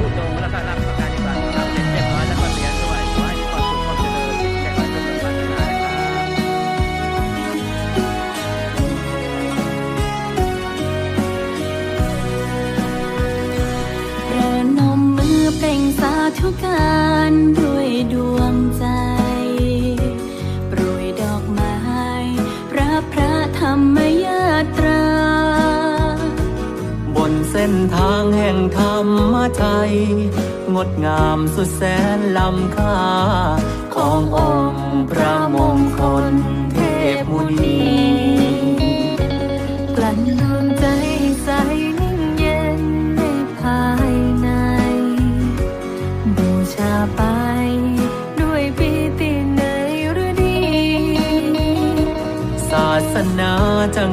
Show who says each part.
Speaker 1: พูดตรงแล้วก็รับประกันดีกว่าครับเสร็บร้อยแล้ก็เรียนด้วยขอให้มีความสุขความเจริญแข็งแรเป็นสมบัตินะครับ
Speaker 2: ประนมมือเป่งสาธุการด้วยด
Speaker 3: ส้นทางแห่งธรรมไทยงดงามสุดแสนล้ำค่า ขององค์พระมงคลเทพมุนี
Speaker 4: กลั่นดวงใจให้ใสนิ่งเย็นในภายใน บูชาไปด้วยปีติในฤดี
Speaker 3: ศาสนาจะ